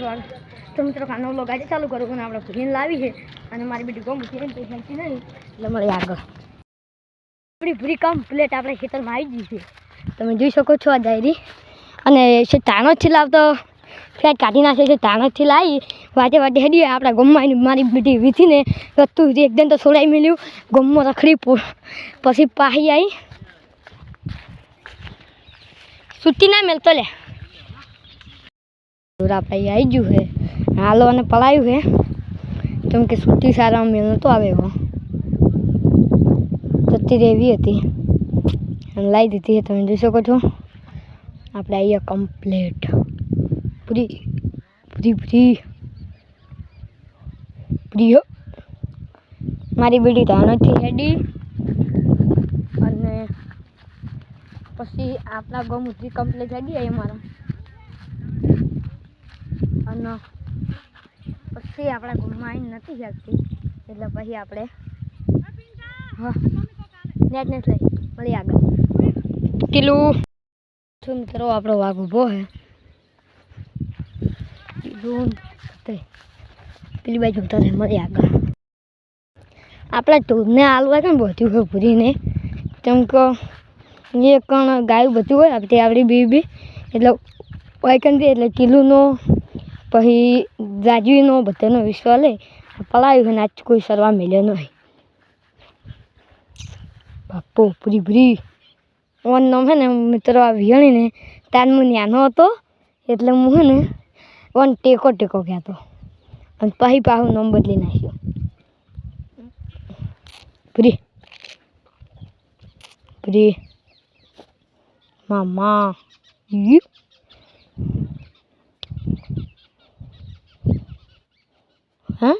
સ્વાગત તો મિત્રો કાનો વ્લોગ આજે ચાલુ કરું અને આપણે ભૂલીને લાવી છે. અને મારી બેટી ગમ છે તો નહીં. એટલે મળે આગળ. આપણી ભૂરી કમ્પ્લેટ આપણે ખેતરમાં આવી ગઈ છે. તમે જોઈ શકો છો આ ડાયરી. અને છે તાણો જ લાવતો ફ્લેટ કાઢી નાખે છે તાણો જ લાવી. વાટે વાટે હેડી આપણા ગમમાં મારી બેટી વીથીને રતું એકદમ તો છોડાઈ મેલ્યું. ગમમાં રખડી પછી પાહી આવી સુતી ના મેલતો લે. આપણે આવી ગયું છે હાલો અને પલાયું છે કેમ કે સુતી સારા મેળ નહોતો આવે તત્તી રહેવી હતી. અને લાવી દીધી તમે જોઈ શકો છો. આપણે આવીએ કમ્પ્લેટ પૂરી પૂરી પૂરી. પૂરી મારી બેટી તાણથી હેડી. અને પછી આપણા ગમ ઉતરી કમ્પ્લેટ હેડી આવી મારા અને પછી આપણે આવીને નથી જાગતી એટલે પછી આપણે હા નેટ નેટ લઈ મળી આગળ. કિલું શું મિત્રો આપણો વાઘ ઊભો હે. પેલી બાજુ જોતા રહે મળી આગળ. આપણા ટૂરને હાલવા કેમ બધું હોય ભૂરીને. કેમ કે એ કણ ગાયું બધું હોય આપણે આપણી બી બી. એટલે વાયકન એટલે કિલુનો પછી જાજવીનો બધાનો વિશ્વાસ લે પલાવ્યું અને આજ કોઈ સરવા મળ્યો નહીં. બાપો પૂરી પૂરી ઓન નામ હે ને મિત્રો આ વિહણીને તાર હું નાનો હતો, એટલે હું હે ને, ઓન ટેકો ટેકો કહેતો અને પછી પાછું નામ બદલી નાખ્યો. પૂરી પૂરી મામા. ઈ હા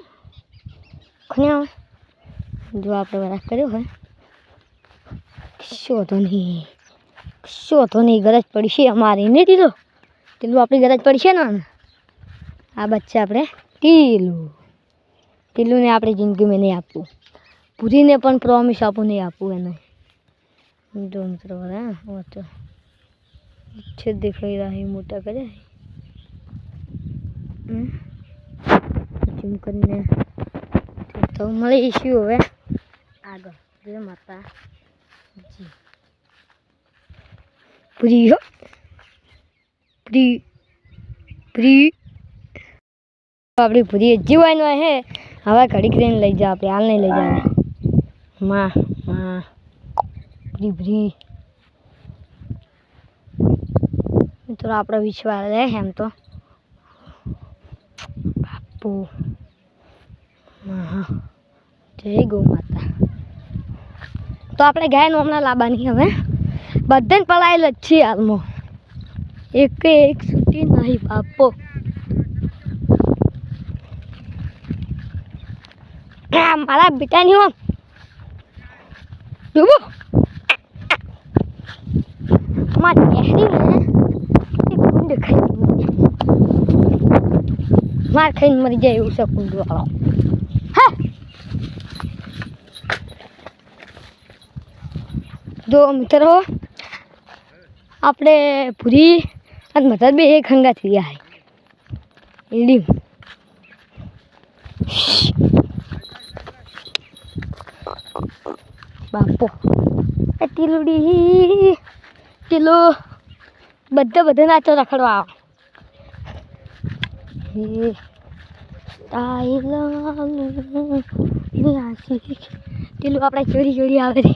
કોને આવે જો આપણે વરાક કર્યો હોય કશો તો નહીં કશો તો નહીં ગરજ પડશે અમારે નહીં દીધો પેલું આપણી ગરજ પડશે ને આ બચ્ચા આપણે ટીલું ટીલુંને આપણી જિંદગીમાં નહીં આપવું પૂરીને પણ પ્રોમિસ આપું નહીં આપવું એને જો મિત્રો બધા હા તો છે દેખાઈ રહ્યા છે મોટા કર્યા હમ જેમ કરીને તો મળીશું હવે આગળ જય માતા જી પૂરી હો પૂરી પૂરી આપણી પૂરી જીવાનું હે હવે ઘડીક રહીને લઈ જાવ આપણે હાલ નહીં લઈ જાવમાં માં પૂરી પૂરી મિત્રો આપણો વિશ્વાસ રહે એમ તો બાપુ જય ગૌ માતા તો આપણે ગાયનું હમણાં લાવવાની હવે. બધાને પલાયેલ જ છીએ હાલમાં. એક એક સુધી નહીં બાપો. મારા બેટાની હોમ ડૂબો મારી પહેરી ને માર ખાઈને મરી જાય એવું છે કુંડ વાળો હા જો મિત્રો, આપણે પૂરી અને મતલબ બે એક હંગા થઈ ગયા એડી બાપો. એ ટીલુડી ટીલો. બધા બધા નાચો રખડવા. આવો ટીલું આપણે ચોરી ચોરી આવે છે.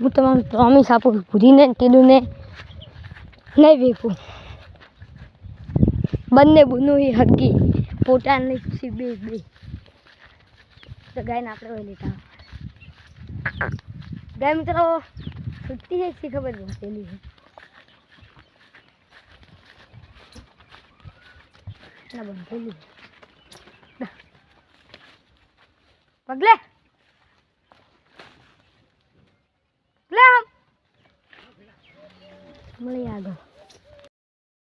હું તમામ પ્રોમિસ આપું ભૂરીને, ટીલુને નહીં વેચું. બંને બુનું એ હગી પોતાની બે બે. તો ગાયને આપણે હોય લેતા ગાય મિત્રો છૂટતી છે ખબર પેલી. છે ના બંધેલી પગલે લે આમ મળી આગળ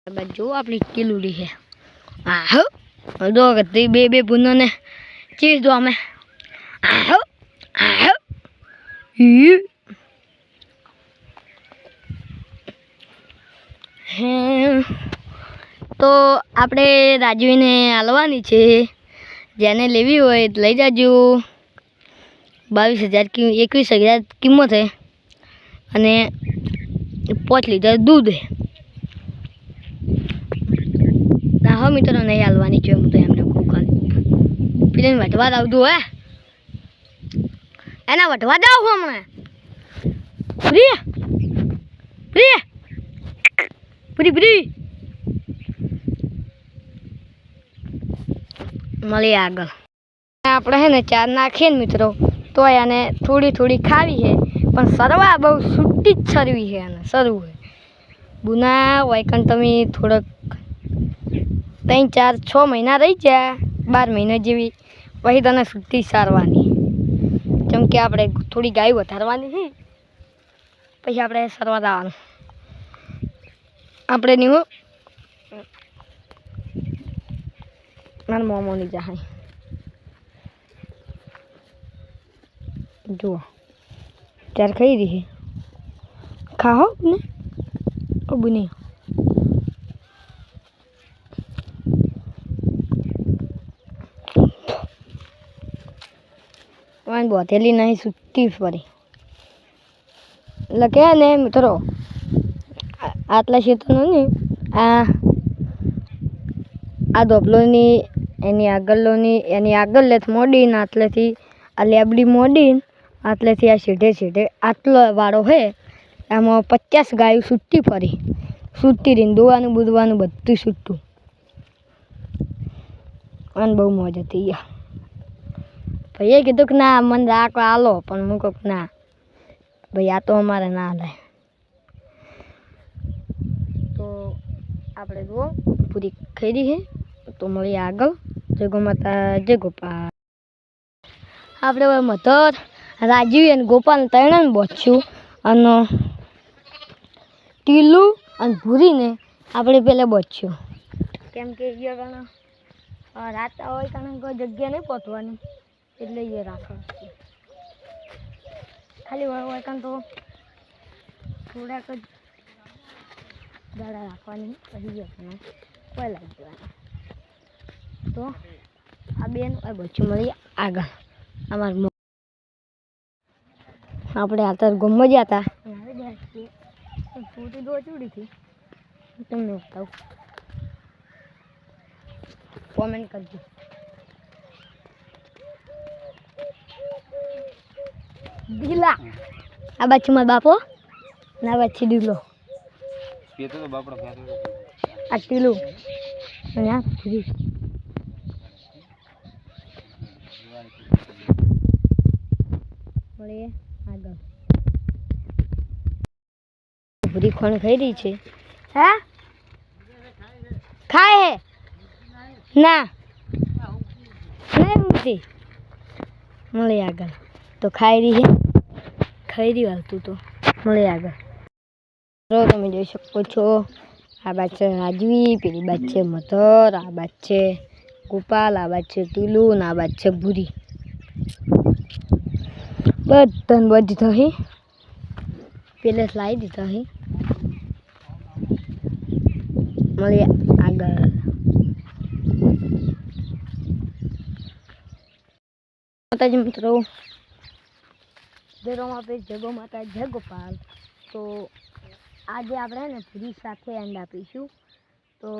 બસ જો આપણી કિલુડી છે આ હો દો ગતી બે બે પૂનોને ચીજ દો અમે આ હો આ હો ઈ હે તો આપણે રાજવીને હાલવાની છે. જેને લેવી હોય લઈ જાજો. બાવીસ હજાર એકવીસ હજાર કિંમત છે અને પાંચ લીટર દૂધ ના હો મિત્રો, નહીં હાલવાની છે. હું તો એમને કહું ખાલી. પેલી વટવા આવતું હે. એના વટવા હું હમણાં. પ્રિય પ્રિય પૂરી પૂરી મળીએ આગળ. આપણે હે ને ચાર નાખીએ ને મિત્રો તો એને થોડી થોડી ખાવી છે, પણ સરવા બહુ છૂટી જ સરવી છે એને સરવું છે. બુના હોય તમે થોડોક ત્રણ, ચાર, છ મહિના રહી ગયા, બાર મહિના જેવી, પછી તને છૂટી સારવાની. જેમ કે આપણે થોડી ગાય વધારવાની છે, પછી આપણે સરવા જવાનું. આપણે નહીં મારા મોમોની જહાય જુઓ. ત્યારે ખાઈ રહી ખાઓ ને? ઓ બુની. વાન બોતેલી નહીં સુટ્ટી ફરી એટલે કે ને મિત્રો આટલા ક્ષેત્રનો ને, આ આ ધોપલોની એની આગળની, એની આગળ લેથ મોડીને આટલેથી આ લેબડી મોડીને આટલેથી આ સીધે સીધે આટલો વાળો છે એમાં પચાસ ગાયો છૂટી ફરી. છૂટી રહીને દોવાનું બુદવાનું બધું છૂટું અને બહુ મોજ હતી યા ભાઈએ કીધું કે ના, મને રાખ આલો પણ હું કહું ના. ભાઈ, આ તો અમારે ના હાલે તો આપણે જુઓ, પૂરી ખરી છે તો મળીએ આગળ. જય ગોમાતા જય ગોપાલ આપણે હવે મધર, રાજીવ અને ગોપાલ ત્રણેય બચ્યું. અને ટીલું અને ભૂરીને આપણે પહેલાં બચ્યું. કેમ કે એ રાત હોય કારણ કે જગ્યા નહીં પહોંચવાની એટલે એ રાખવાનું ખાલી હોય કારણ તો થોડાક જ દાડા રાખવાની, પછી જવાનું. તો આ બેન આ બચ્ચું મળી આગળ. અમાર આપણે આપણે અત્યારે ગુમ ગયા હતા ફૂટી દો ચૂડી હતી. તમને બતાવું. કોમેન્ટ કરજો. દિલા આ બાજુમાં બાપો? ના બાજુ દીલો પેતો તો બાપડો પેતો તો. આ ટીલું. અને આ ભૂરી મળીએ આગળ. ભૂરી ખોણ ખાઈ છે? હા? ખાય હે? ના. નહીં ઊંઘતી આગળ. તો ખાઈ રહી છે ખાઈ રહી હાલતું તો. મળીએ આગળ. જો તમે જોઈ શકો છો, આ બાદ છે રાજવી, પેલી બાદ છે મધર, આ બાદ છે ગોપાલ, આ બાદ છે ટીલુ ને આ બાદ છે ભૂરી. બધાને બધી થઈ. પેલે લાવી દીધા હી મળીએ આગળ. માતાજી મિત્રો જય રોમાપીર જગો માતા જગોપાલ તો આજે આપણે ને ફ્રી સાથે એન્ડ આપીશું. તો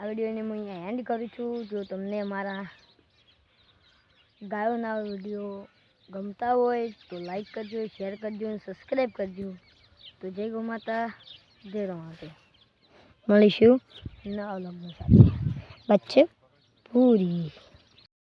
આ વિડીયોને હું અહીંયા એન્ડ કરું છું. જો તમને મારા ગાયોના વીડિયો ગમતા હોય તો લાઈક કરજો શેર કરજો અને સબસ્ક્રાઈબ કરજો. તો જય ગો માતા, જય રોમાપીર મળીશું નવા લગ્ન સાથે. વચ્ચે પૂરી.